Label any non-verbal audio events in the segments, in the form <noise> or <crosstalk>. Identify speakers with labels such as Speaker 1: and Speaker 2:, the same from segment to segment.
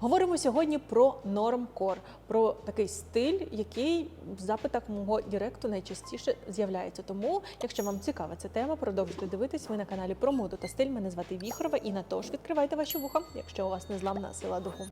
Speaker 1: Говоримо сьогодні про нормкор, про такий стиль, який в запитах мого директу найчастіше з'являється. Тому, якщо вам цікава ця тема, продовжуйте дивитись. Ви на каналі про моду та стиль. Мене звати Віхорова, і на тож відкривайте ваші вуха, якщо у вас незламна сила духу.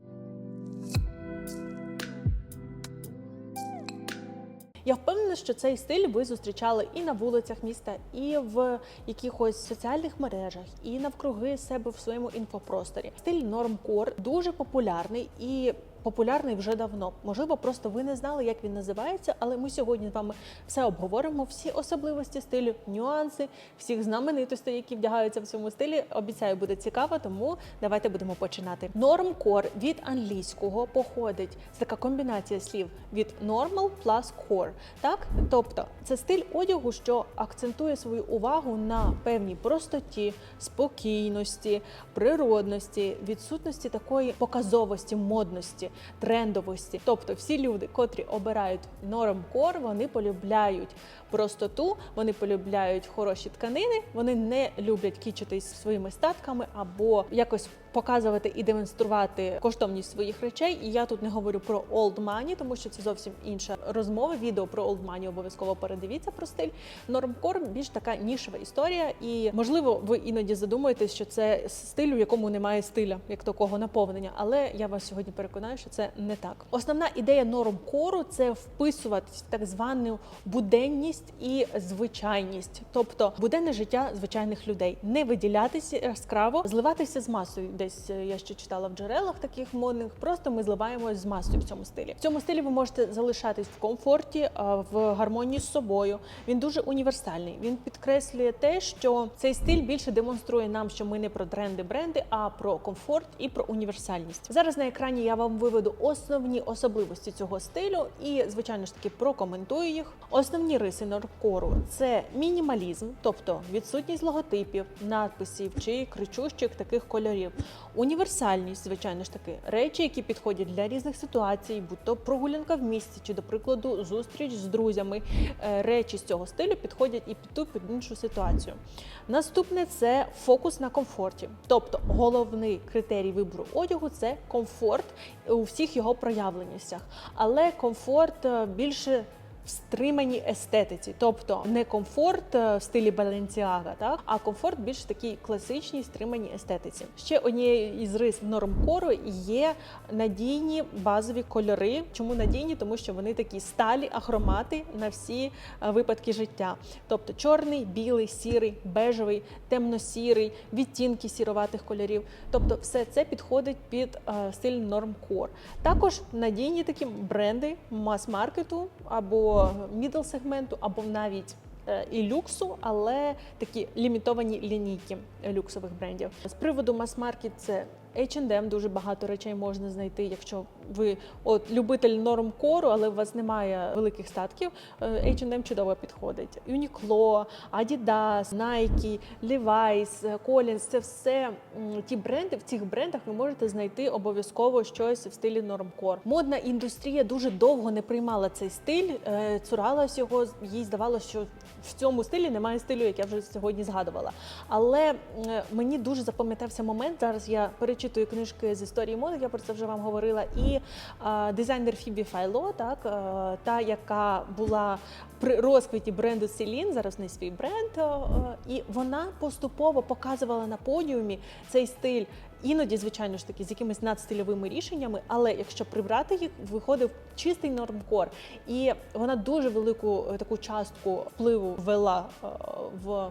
Speaker 1: Я впевнена, що цей стиль ви зустрічали і на вулицях міста, і в якихось соціальних мережах, і навкруги себе в своєму інфопросторі. Стиль нормкор дуже популярний і. Популярний вже давно. Можливо, просто ви не знали, як він називається, але ми сьогодні з вами все обговоримо, всі особливості стилю, нюанси, всіх знаменитостей, які вдягаються в цьому стилі. Обіцяю, буде цікаво, тому давайте будемо починати. Нормкор від англійського походить з така комбінація слів від normal plus core. Так, тобто це стиль одягу, що акцентує свою увагу на певній простоті, спокійності, природності, відсутності такої показовості, модності, трендовості. Тобто, всі люди, котрі обирають нормкор, вони полюбляють простоту, вони полюбляють хороші тканини, вони не люблять кічитись своїми статками або якось показувати і демонструвати коштовність своїх речей. І я тут не говорю про old money, тому що це зовсім інша розмова. Відео про old money обов'язково передивіться про стиль. Нормкор більш така нішева історія, і можливо, ви іноді задумуєтесь, що це стиль, у якому немає стиля, як такого наповнення. Але я вас сьогодні переконаю, що це не так. Основна ідея нормкору це вписуватись в так звану буденність і звичайність, тобто буденне життя звичайних людей, не виділятися яскраво, зливатися з масою. Десь е, я ще читала в джерелах таких модних. Просто ми зливаємось з масою в цьому стилі. В цьому стилі ви можете залишатись в комфорті, в гармонії з собою. Він дуже універсальний. Він підкреслює те, що цей стиль більше демонструє нам, що ми не про тренди, бренди, а про комфорт і про універсальність. Зараз на екрані я вам виведу основні особливості цього стилю і, звичайно ж таки, прокоментую їх. Основні риси норкору це мінімалізм, тобто відсутність логотипів, надписів чи кричущих таких кольорів. Універсальність, звичайно ж таки, речі, які підходять для різних ситуацій, будь то прогулянка в місті, чи, до прикладу, зустріч з друзями. Е, Речі з цього стилю підходять і під ту під іншу ситуацію. Наступне це фокус на комфорті. Тобто головний критерій вибору одягу це комфорт у всіх його проявленостях. Але комфорт е, більше в стриманій естетиці, тобто не комфорт е, в стилі Balenciaga, так а комфорт більш такій класичній стриманій естетиці. Ще однією із рис нормкору є надійні базові кольори. Чому надійні? Тому що вони такі сталі ахромати на всі е, випадки життя. Тобто чорний, білий, сірий, бежевий, темно-сірий, відтінки сіроватих кольорів. Тобто, все це підходить під е, стиль нормкор. Також надійні такі бренди мас-маркету або мідл сегменту, або навіть е, і люксу, але такі лімітовані лінійки люксових брендів. З приводу мас-маркет це H&M, дуже багато речей можна знайти, якщо ви от любитель норм кору, але у вас немає великих статків. H&M чудово підходить. Uniqlo, Adidas, Nike, Levi's, Collins – це все ті бренди. В цих брендах ви можете знайти обов'язково щось в стилі нормкор. Модна індустрія дуже довго не приймала цей стиль, е, цуралась його. Їй здавалося, що в цьому стилі немає стилю, як я вже сьогодні згадувала. Але мені дуже запам'ятався момент. Зараз я перечитую книжки з історії моди. Я про це вже вам говорила. І е, дизайнер Фібі Файло, так е, та яка була при розквіті бренду Селін, зараз не свій бренд, е, і вона поступово показувала на подіумі цей стиль. Іноді, звичайно ж таки, з якимись надстильовими рішеннями, але якщо прибрати їх, виходив чистий нормкор. І вона дуже велику е, таку частку впливу ввела е, в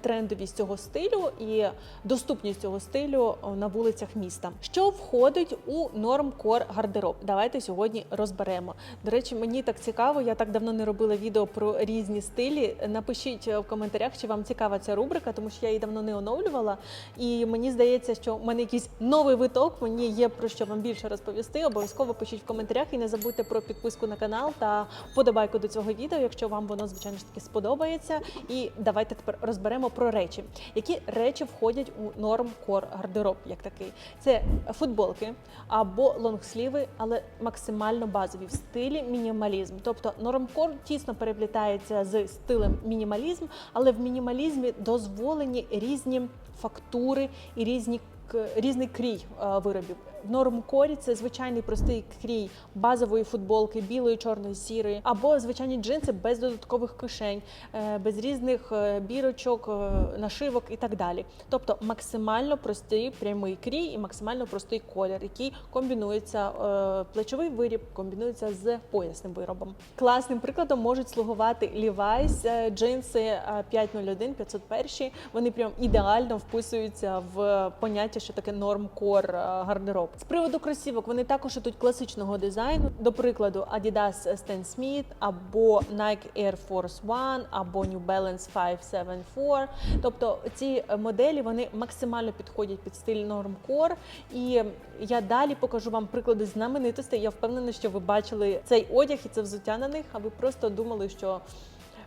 Speaker 1: трендовість цього стилю і доступність цього стилю е, на вулицях міста. Що входить у нормкор гардероб? Давайте сьогодні розберемо. До речі, мені так цікаво, я так давно не робила відео про різні стилі. Напишіть в коментарях, чи вам цікава ця рубрика, тому що я її давно не оновлювала. І мені здається, що в мене якийсь новий виток, мені є про що вам більше розповісти. Обов'язково пишіть в коментарях і не забудьте про підписку на канал та вподобайку до цього відео, якщо вам воно звичайно ж таки сподобається. І давайте тепер розберемо про речі. Які речі входять у норм кор гардероб, як такий? Це футболки або лонгсліви, але максимально базові в стилі мінімалізм. Тобто нормкор тісно переплітається з стилем мінімалізм, але в мінімалізмі дозволені різні фактури і різні різний крій е, виробів. В нормкорі це звичайний простий крій базової футболки, білої, чорної, сірої, або звичайні джинси без додаткових кишень, е, без різних е, бірочок, е, нашивок і так далі. Тобто максимально простий прямий крій і максимально простий колір, який комбінується плечовий виріб, комбінується з поясним виробом. Класним прикладом можуть слугувати Levi's джинси е, 501, 501. Вони прям ідеально вписуються в поняття, що таке нормкор е, гардероб. З приводу кросівок вони також ідуть класичного дизайну. До прикладу, Adidas Stan Smith або Nike Air Force One, або New Balance 574. Тобто ці моделі вони максимально підходять під стиль нормкор. І я далі покажу вам приклади знаменитостей. Я впевнена, що ви бачили цей одяг і це взуття на них, а ви просто думали, що.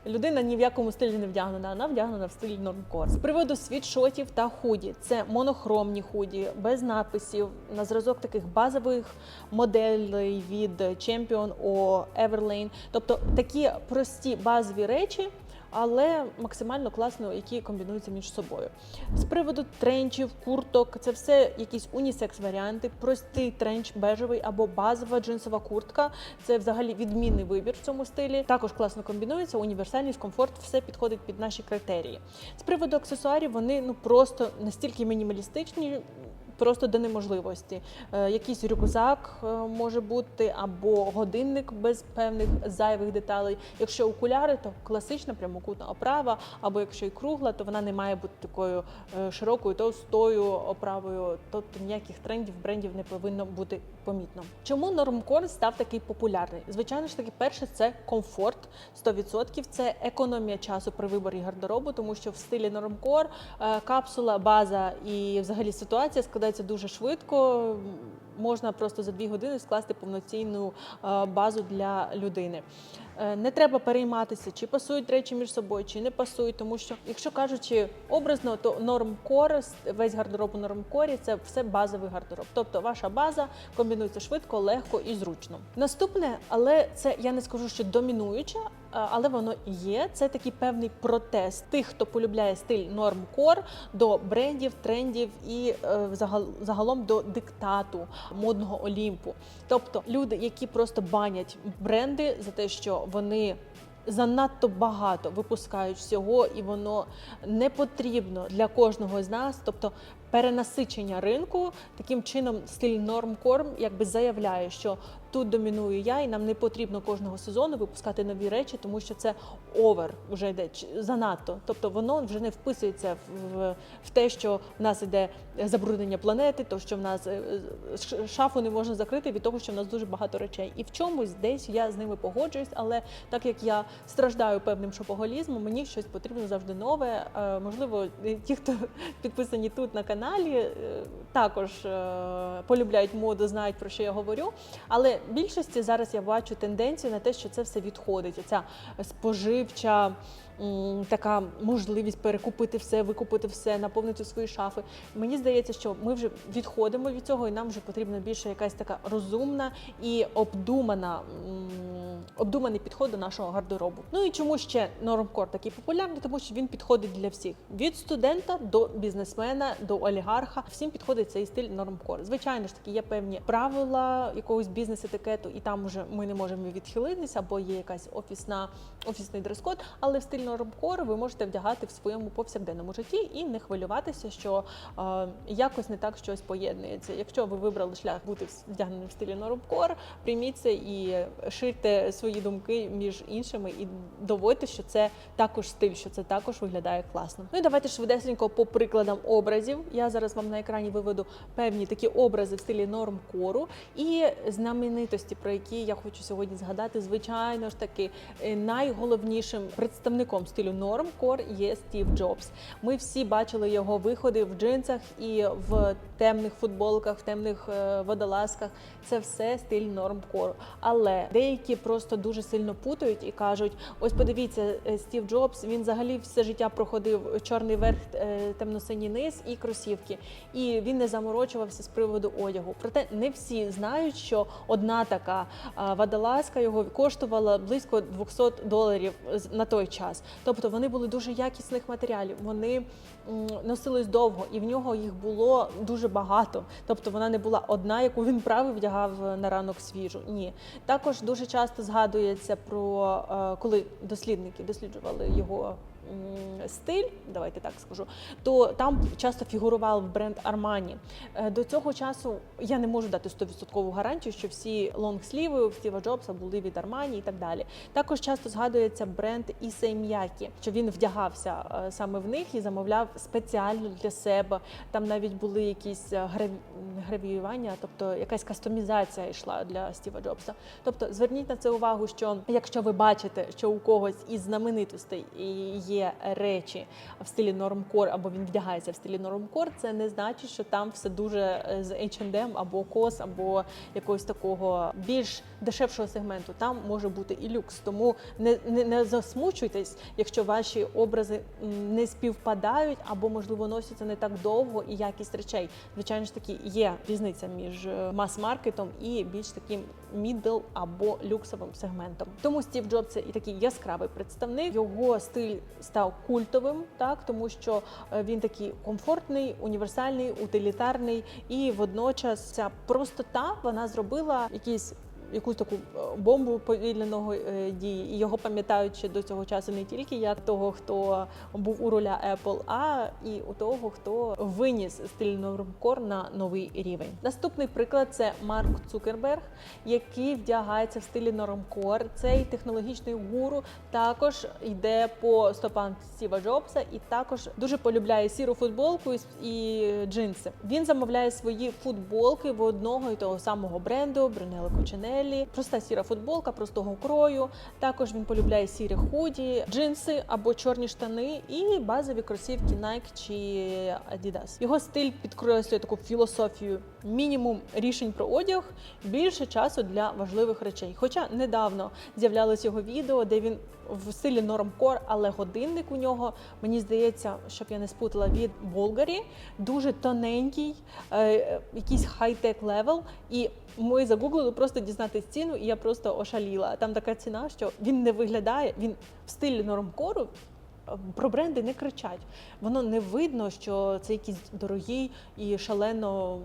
Speaker 1: Людина ні в якому стилі не вдягнена, вона вдягнена в стилі нормкор. З приводу світшотів та худі, це монохромні худі, без написів, на зразок таких базових моделей від Champion о Everlane. Тобто такі прості базові речі. Але максимально класно, які комбінуються між собою. З приводу тренчів, курток, це все якісь унісекс варіанти. Простий тренч бежевий або базова джинсова куртка. Це взагалі відмінний вибір в цьому стилі. Також класно комбінується, універсальність, комфорт, все підходить під наші критерії. З приводу аксесуарів, вони ну просто настільки мінімалістичні. Просто до неможливості. Е, якийсь рюкзак е, може бути, або годинник без певних зайвих деталей. Якщо окуляри, то класична прямокутна оправа, або якщо і кругла, то вона не має бути такою е, широкою, товстою оправою. Тобто ніяких трендів, брендів не повинно бути помітно. Чому нормкор став такий популярний? Звичайно ж таки, перше, це комфорт 100%, це економія часу при виборі гардеробу, тому що в стилі нормкор е, капсула, база і взагалі ситуація складається дуже швидко. Можна просто за дві години скласти повноцінну е, базу для людини. Е, Не треба перейматися, чи пасують речі між собою, чи не пасують, тому що, якщо кажучи образно, то нормкор, весь гардероб у нормкорі це все базовий гардероб. Тобто ваша база комбінується швидко, легко і зручно. Наступне, але це я не скажу, що домінуюче, але воно є. Це такий певний протест тих, хто полюбляє стиль нормкор до брендів, трендів і е, загалом до диктату модного олімпу. Тобто люди, які просто банять бренди за те, що вони. Занадто багато випускають всього, і воно не потрібно для кожного з нас. Тобто перенасичення ринку таким чином стиль нормкорм якби заявляє, що тут доміную я, і нам не потрібно кожного сезону випускати нові речі, тому що це овер вже йде занадто. Тобто воно вже не вписується в, в, те, що в нас іде забруднення планети, то що в нас е, е, шафу не можна закрити від того, що в нас дуже багато речей. І в чомусь десь я з ними погоджуюсь, але так як я страждаю певним шопоголізмом, мені щось потрібно завжди нове. Е, Можливо, ті, хто <laughs> підписані тут на каналі, також полюбляють моду, знають про що я говорю. Але більшості зараз я бачу тенденцію на те, що це все відходить. Ця споживча така можливість перекупити все, викупити все, наповнити свої шафи. Мені здається, що ми вже відходимо від цього, і нам вже потрібна більше якась така розумна і обдумана. Обдуманий підход до нашого гардеробу. Ну і чому ще нормкор такий популярний? Тому що він підходить для всіх від студента до бізнесмена, до олігарха. Всім підходить цей стиль нормкор. Звичайно ж таки, є певні правила якогось бізнес-етикету, і там уже ми не можемо відхилитися, бо є якась офісна офісний дрес-код. Але в стиль нормкор ви можете вдягати в своєму повсякденному житті і не хвилюватися, що е, якось не так щось поєднується. Якщо ви вибрали шлях бути вдягненим в стилі нормкор, прийміть це і ширте свої думки між іншими і доводьте, що це також стиль, що це також виглядає класно. Ну і давайте швидесенько по прикладам образів. Я зараз вам на екрані виведу певні такі образи в стилі нормкору і знаменитості, про які я хочу сьогодні згадати. Звичайно ж таки, е, найголовнішим представником стилю нормкор є Стів Джобс. Ми всі бачили його виходи в джинсах і в темних футболках, в темних е, водолазках. Це все стиль нормкору. Але деякі просто дуже сильно путають і кажуть: ось подивіться, е, Стів Джобс він взагалі все життя проходив чорний верх, е, темно-синій низ і кросівки. І він не заморочувався з приводу одягу. Проте не всі знають, що одна така а, водолазка його коштувала близько 200 доларів на той час. Тобто вони були дуже якісних матеріалів. Вони носились довго, і в нього їх було дуже багато. Тобто вона не була одна, яку він правив, вдягав на ранок свіжу. Ні, також дуже часто згадується про е, коли дослідники досліджували його. Стиль, давайте так скажу, то там часто фігурував бренд Armani. Е, До цього часу я не можу дати 100% гарантію, що всі лонгсліви у Стіва Джобса були від Armani і так далі. Також часто згадується бренд Ісей М'які, що він вдягався е, саме в них і замовляв спеціально для себе. Там навіть були якісь е, граві... гравіювання, тобто якась кастомізація йшла для Стіва Джобса. Тобто зверніть на це увагу, що якщо ви бачите, що у когось із знаменитостей є речі в стилі нормкор, або він вдягається в стилі нормкор, це не значить, що там все дуже е, з H&M або кос, або якогось такого більш дешевшого сегменту. Там може бути і люкс. Тому не, не, не засмучуйтесь, якщо ваші образи не співпадають, або можливо носяться не так довго і якість речей. Звичайно ж таки, є різниця між е, мас-маркетом і більш таким мідл або люксовим сегментом. Тому Стів Джобс і такий яскравий представник. Його стиль став культовим, так тому що е, він такий комфортний, універсальний, утилітарний, і водночас ця простота вона зробила якісь. Якусь таку е, бомбу повільненого е, дії, і його пам'ятають ще до цього часу не тільки як того, хто був у руля Apple, а і у того, хто виніс стиль нормкор на новий рівень. Наступний приклад це Марк Цукерберг, який вдягається в стилі нормкор. Цей технологічний гуру також йде по стопам Стіва Джобса і також дуже полюбляє сіру футболку і, джинси. Він замовляє свої футболки в одного і того самого бренду Брунелло Кучинеллі. Проста сіра футболка, простого крою. Також він полюбляє сірі худі, джинси або чорні штани і базові кросівки Nike чи Adidas. Його стиль підкреслює таку філософію: мінімум рішень про одяг, більше часу для важливих речей. Хоча недавно з'являлось його відео, де він в стилі нормкор, але годинник у нього мені здається, щоб я не спутала від Болгарі, дуже тоненький, е, якийсь хай-тек левел. І ми загуглили просто дізнатись ціну, і я просто ошаліла. Там така ціна, що він не виглядає, він в стилі нормкору. е, Про бренди не кричать. Воно не видно, що це якийсь дорогий і шалено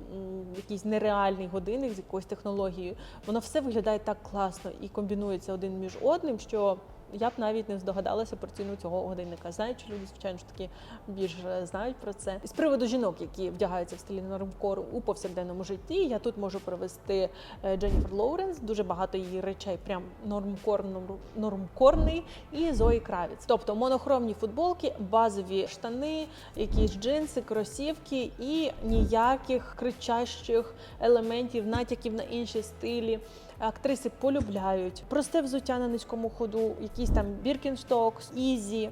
Speaker 1: якийсь нереальний годинник з якоюсь технологією. Воно все виглядає так класно і комбінується один між одним, що я б навіть не здогадалася про ціну цього годинника. Знаючи люди, звичайно ж таки більше знають про це. І з приводу жінок, які вдягаються в стилі нормкору у повсякденному житті, я тут можу привести е, Дженніфер Лоуренс. Дуже багато її речей, прям нормкор, нормкорний, і Зої Кравіц. Тобто монохромні футболки, базові штани, якісь джинси, кросівки і ніяких кричащих елементів, натяків на інші стилі. Актриси полюбляють просте взуття на низькому ходу, якісь там Біркінсток, Ізі.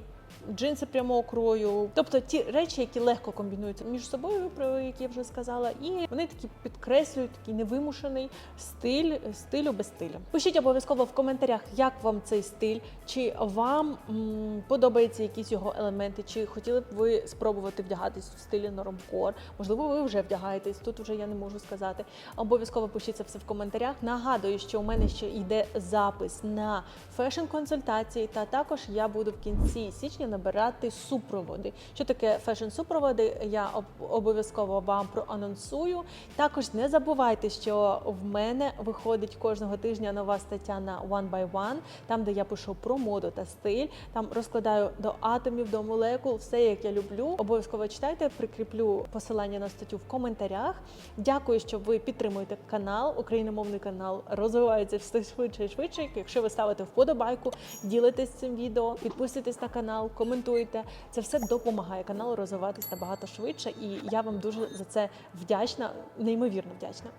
Speaker 1: Джинси прямого крою, тобто ті речі, які легко комбінуються між собою, про які я вже сказала, і вони такі підкреслюють такий невимушений стиль стилю без стилю. Пишіть обов'язково в коментарях, як вам цей стиль, чи вам м, подобаються якісь його елементи, чи хотіли б ви спробувати вдягатись в стилі нормкор. Можливо, ви вже вдягаєтесь. Тут вже я не можу сказати. Обов'язково пишіть це все в коментарях. Нагадую, що у мене ще йде запис на фешн-консультації, та також я буду в кінці січня набирати супроводи. Що таке фешн-супроводи? Я обов'язково вам проанонсую. Також не забувайте, що в мене виходить кожного тижня нова стаття на One by One, там де я пишу про моду та стиль. Там розкладаю до атомів, до молекул, все як я люблю. Обов'язково читайте, прикріплю посилання на статтю в коментарях. Дякую, що ви підтримуєте канал. Україномовний канал розвивається все швидше і швидше. Якщо ви ставите вподобайку, ділитесь цим відео, підписуйтесь на канал, коментуйте. Це все допомагає каналу розвиватись набагато швидше, і я вам дуже за це вдячна, неймовірно вдячна.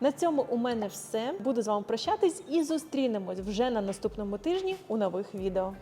Speaker 1: На цьому у мене все. Буду з вами прощатись і зустрінемось вже на наступному тижні у нових відео.